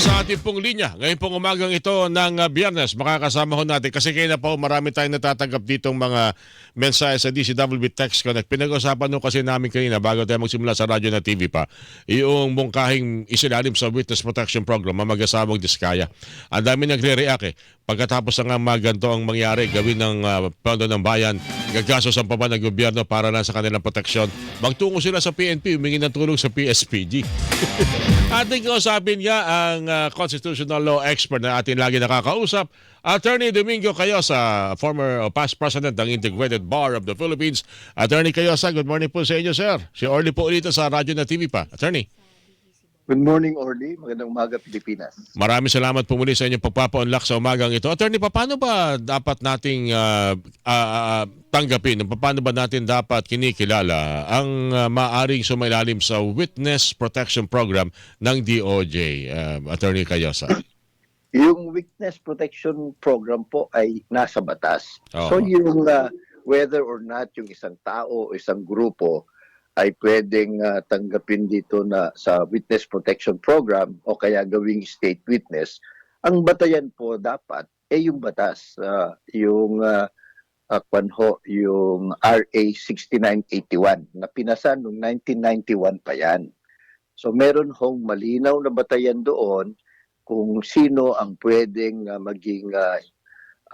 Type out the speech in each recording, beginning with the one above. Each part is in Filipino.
sa ating pong linya. Ngayon pong umagang ito ng uh, biyernes, makakasama ho natin kasi kaya na po marami tayong natatanggap ditong mga mensahe sa DCWB Text Connect. Pinag-usapan nung kasi namin kanina bago tayo magsimula sa radyo na TV pa, yung mungkahing isilalim sa Witness Protection Program, ang mag-asawang Diskaya. Ang dami nagre-react eh. Pagkatapos ng mga ganito ang mangyari, gawin ng uh, Pondo ng Bayan, gagasos ang pa ng gobyerno para lang sa kanilang proteksyon. Magtungo sila sa PNP, humingi ng tulong sa PSPG. Ating kausapin nga ang uh, constitutional law expert na ating lagi nakakausap, Attorney Domingo Cayosa, former or past president ng Integrated Bar of the Philippines. Attorney Cayosa, good morning po sa inyo, sir. Si Orly po ulit sa radyo na TV pa. Attorney. Good morning, Orly. Magandang umaga, Pilipinas. Maraming salamat po muli sa inyong pagpapa-unlock sa umagang ito. Attorney, paano ba dapat nating uh, uh, tanggapin, paano ba natin dapat kinikilala ang uh, maaring sumailalim sa Witness Protection Program ng DOJ, uh, Attorney Cayosa? Yung Witness Protection Program po ay nasa batas. Oo. So yung uh, whether or not yung isang tao o isang grupo ay pwedeng uh, tanggapin dito na sa Witness Protection Program o kaya gawing state witness, ang batayan po dapat ay yung batas, uh, yung uh, uh, kwanho, yung RA 6981 na pinasa noong 1991 pa yan. So meron hong malinaw na batayan doon kung sino ang pwedeng uh, maging uh,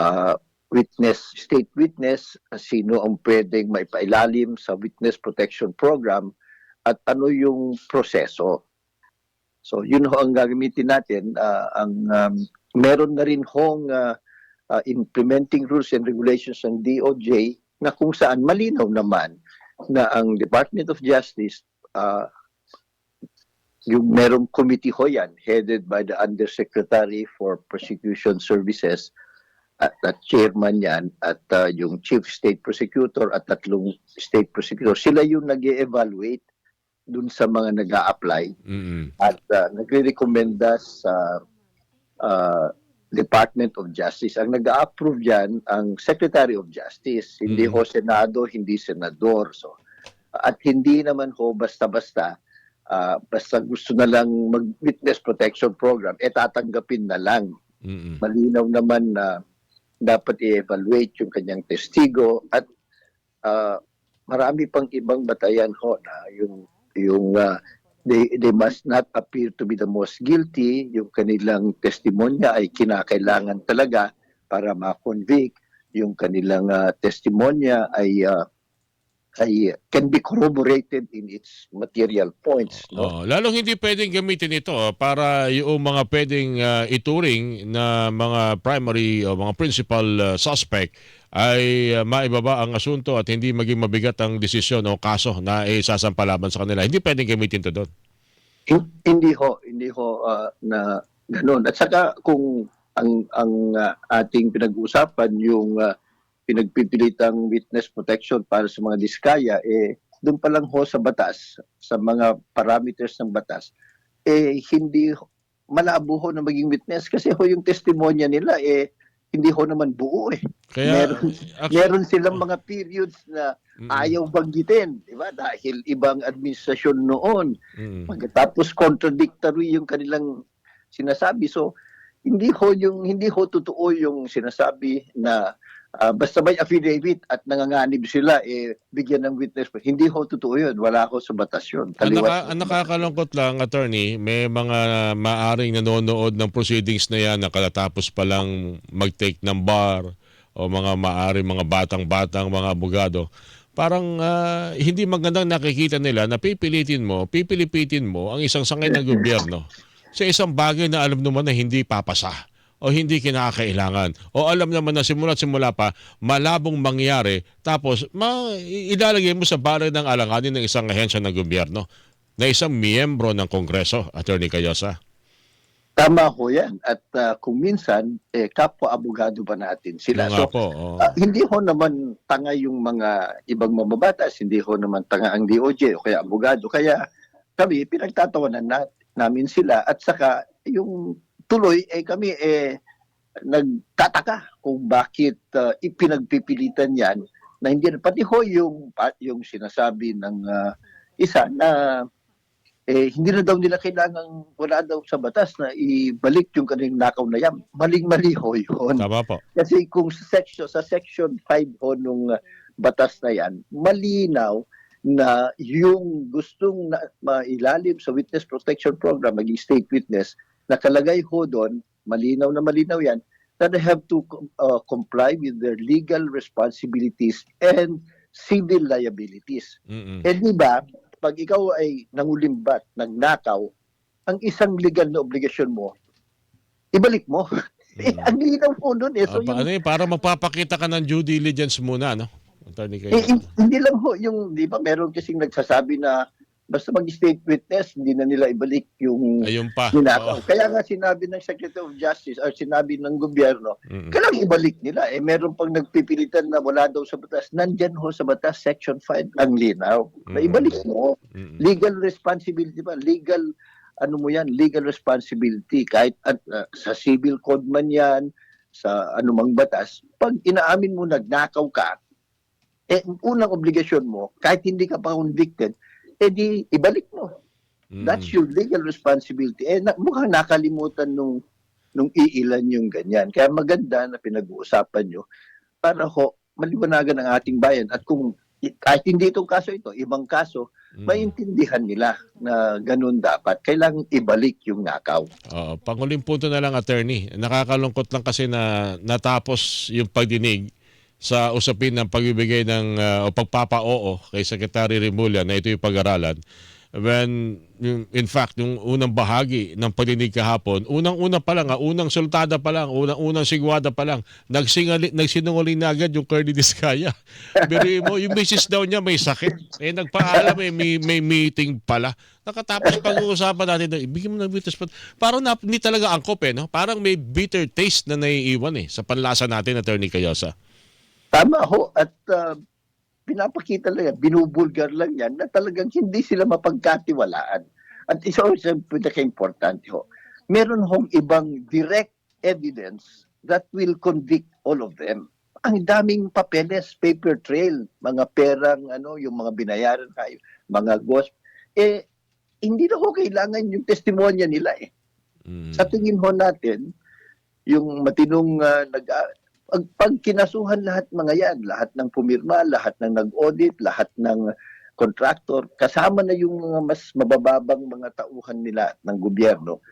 uh, witness, state witness, sino ang pwedeng maipailalim sa witness protection program at ano yung proseso. So yun ho ang gagamitin natin. Uh, ang um, meron na rin hong uh, uh, implementing rules and regulations ng DOJ na kung saan malinaw naman na ang Department of Justice uh, yung merong committee ho yan, headed by the Undersecretary for Prosecution Services at, at chairman yan at uh, yung chief state prosecutor at tatlong state prosecutor. Sila yung nag evaluate dun sa mga nag apply Mm-mm. at uh, nagre-recommenda sa uh, Department of Justice. Ang nag-approve yan ang Secretary of Justice, hindi Mhm. ho Senado, hindi Senador. So, at hindi naman ho basta-basta ah, basta gusto na lang mag-witness protection program, eh tatanggapin na lang. Mm-mm. Malinaw naman na dapat i-evaluate yung kanyang testigo at ah, marami pang ibang batayan ho na yung yung ah, they they must not appear to be the most guilty. Yung kanilang testimonya ay kinakailangan talaga para ma-convict. Yung kanilang ah, testimonya ay ah, ay can be corroborated in its material points no Oo, lalong hindi pwedeng gamitin ito ah, para yung mga pwedeng ah, ituring na mga primary o mga principal ah, suspect ay ah, maibaba ang asunto at hindi maging mabigat ang desisyon o kaso na isasampalaban sa kanila. Hindi pwedeng gamitin to doon. Hin- hindi ho, hindi ho ah, na ganun. At saka kung ang ang ah, ating pinag-uusapan yung ah, pinagpipilitang witness protection para sa mga diskaya eh doon pa lang ho sa batas, sa mga parameters ng batas, eh hindi malabo ho na maging witness kasi ho yung testimonya nila eh hindi ho naman buo eh. Kaya Meron- ac- Meron silang mga periods na Mm, ayaw banggitin, di ba? Dahil ibang administrasyon noon. mm. Pagkatapos contradictory yung kanilang sinasabi. So hindi ho yung hindi ho totoo yung sinasabi na ah, basta may affidavit at nanganganib sila eh bigyan ng witness. Hindi ho totoo yun. Wala ho sa batas yun. Ang, naka, ang nakakalungkot lang, attorney, may mga maaring nanonood ng proceedings na yan na kalatapos pa lang mag-take ng bar o mga maaring mga batang-batang mga abogado. Parang ah, hindi magandang nakikita nila na pipilitin mo, pipilipitin mo ang isang sangay ng gobyerno sa isang bagay na alam naman na hindi papasa o hindi kinakailangan o alam naman na simula't simula pa malabong mangyari tapos ma ilalagay mo sa balay ng alanganin ng isang ahensya ng gobyerno na isang miyembro ng Kongreso, Attorney Cayosa. Tama ho yan. At ah, kung minsan, eh, kapwa-abogado ba natin sila? Nga So, po. oh. Ah, hindi ho naman tanga yung mga ibang mababatas, hindi ho naman tanga ang DOJ o kaya abogado. Kaya kami, pinagtatawanan na, namin sila at saka yung tuloy, eh kami eh nagtataka kung bakit ah, ipinagpipilitan yan na hindi pati ho yung, pa- yung sinasabi ng ah, isa na eh, hindi na daw nila kailangan, wala daw sa batas na ibalik yung kanilang nakaw na yan. Maling-mali ho yun. Tama po. Kasi kung sa section, sa section 5 ho nung uh, batas na yan, malinaw na yung gustong na, mailalim sa witness protection program, maging state witness, nakalagay ho doon, malinaw na malinaw yan, that they have to uh, comply with their legal responsibilities and civil liabilities. Mm-mm. Eh di ba, pag ikaw ay nangulimbat, nagnakaw, ang isang legal na obligasyon mo, ibalik mo. Eh, Mm. ang linaw po nun eh. So, pa- yung, ano yun, para magpapakita ka ng due diligence muna, no? Attorney kayo. eh, hin- hindi lang ho, yung, di ba, meron kasing nagsasabi na basta mag-state witness, hindi na nila ibalik yung Ayun pa. ninakaw. Oo. Kaya nga sinabi ng Secretary of Justice or sinabi ng gobyerno, Mm-mm. kailangan ibalik nila. Eh, meron pang nagpipilitan na wala daw sa batas. Nandyan ho sa batas, Section 5, ang linaw. Na Mm. ibalik mo. Mm-mm. legal responsibility ba? Legal, ano mo yan, legal responsibility. Kahit at, uh, sa civil code man yan, sa anumang batas, pag inaamin mo nagnakaw ka, eh, ang unang obligasyon mo, kahit hindi ka pa convicted, eh di ibalik mo. Mm-mm. That's your legal responsibility. Eh, na, mukhang nakalimutan nung, nung iilan yung ganyan. Kaya maganda na pinag-uusapan nyo para ho, maliwanagan ang ating bayan. At kung kahit hindi itong kaso ito, ibang kaso, Mm. maintindihan nila na ganun dapat. Kailangang ibalik yung nakaw. Oo, panguling punto na lang attorney. Nakakalungkot lang kasi na natapos yung pagdinig sa usapin ng pagbibigay ng uh, o pagpapa-oo kay Secretary Remulla na ito yung pag-aralan. When, in fact, yung unang bahagi ng pagdinig kahapon, unang-una pa lang, ah, unang sultada pa lang, unang-unang sigwada pa lang, nagsingali, nagsinungaling na agad yung Curly Discaya. Pero mo, yung misis daw niya may sakit. Eh, nagpaalam eh, may, may meeting pala. Nakatapos pag-uusapan natin, na, ibigay mo ng. But parang na, hindi talaga angkop eh, no? Parang may bitter taste na naiiwan eh sa panlasa natin, Attorney Cayosa. Tama ho. At uh, pinapakita lang yan, binubulgar lang yan na talagang hindi sila mapagkatiwalaan. At isa ho sa pinaka-importante ho, meron hong ibang direct evidence that will convict all of them. Ang daming papeles, paper trail, mga perang, ano, yung mga binayaran kayo, mga ghost. Eh, hindi na ho kailangan yung testimonya nila eh. Mm. Sa tingin ho natin, yung matinong ah, nag pag, pag kinasuhan lahat mga yan, lahat ng pumirma, lahat ng nag-audit, lahat ng contractor, kasama na yung mga mas mabababang mga tauhan nila ng gobyerno,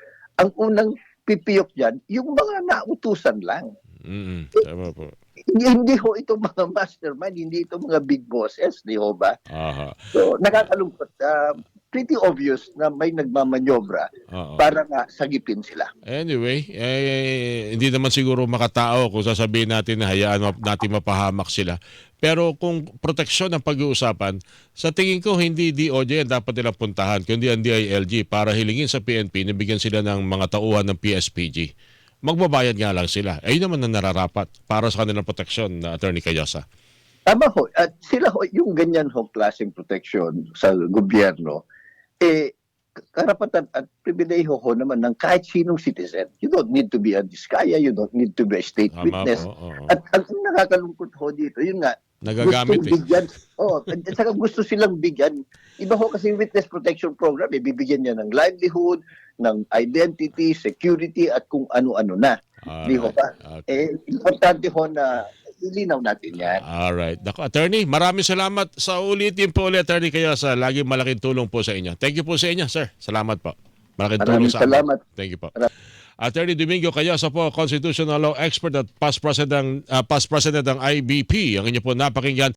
ang unang pipiyok dyan, yung mga nautusan lang. Mm, tama po. Hindi, hindi ho ito mga mastermind, hindi ito mga big bosses, di ho ba? Aha. So, nakakalungkot. Ah, pretty obvious na may nagmamanyobra Oo. para nga sagipin sila. Anyway, eh, hindi naman siguro makatao kung sasabihin natin na hayaan ma- natin mapahamak sila. Pero kung proteksyon ang pag-uusapan, sa tingin ko hindi DOJ ang dapat nilang puntahan, kundi ang DILG para hilingin sa PNP na bigyan sila ng mga tauhan ng PSPG. Magbabayad nga lang sila. Ayun naman ang nararapat para sa kanilang proteksyon na Attorney Cayosa. Tama ho. At sila ho, yung ganyan ho klaseng protection sa gobyerno, eh, karapatan at pribileho ho naman ng kahit sinong citizen. You don't need to be a diskaya, you don't need to be a state Tama witness. po. oo. At ang nakakalungkot ho dito, yun nga, Nagagamit eh. bigyan. Oh, at saka gusto silang bigyan. Iba ho kasi witness protection program, eh, bibigyan niya ng livelihood, ng identity, security, at kung ano-ano na. Di ho ba? Okay. Eh, importante ho na ilinaw natin yan. Alright. Dako, attorney, maraming salamat sa ulitin po ulit, attorney Cayosa. Lagi malaking tulong po sa inyo. Thank you po sa inyo, sir. Salamat po. Malaking tulong Maraming sa amin. salamat. Thank you po. Maraming- Attorney Domingo Cayosa po, constitutional law expert at past president, ah, past president ng IBP. Ang inyo po napakinggan